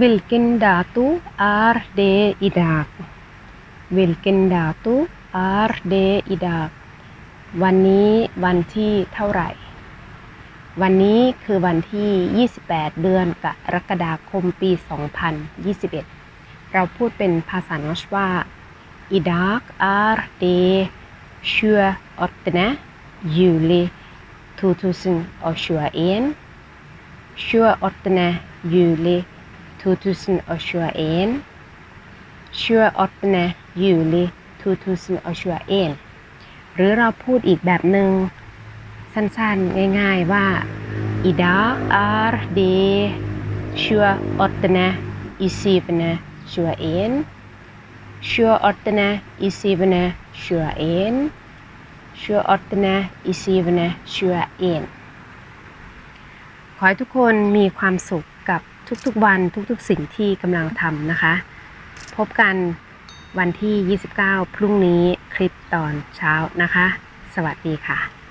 Vilken dato är det idag Vilken dato är det idag วันนี้วันที่เท่าไหร่ วันนี้คือวันที่ 28 เดือนกรกฎาคมปี 2021 เราพูดเป็นภาษานอชว่า idag är det 28 juli 2021 28 juli 2021 28 juli 2021 หรือเราพูดอีกแบบหนึ่งสั้นๆ ง่ายๆว่า idag är det 28 i syvende 21 28 i syvende 21 28 i syvende 21ขอให้ทุกคนมีความสุขกับ ทุกๆวันทุกๆสิ่งที่กำลังทำนะคะ พบกันวันที่ 29 พรุ่งนี้คลิปตอนเช้านะคะ สวัสดีค่ะ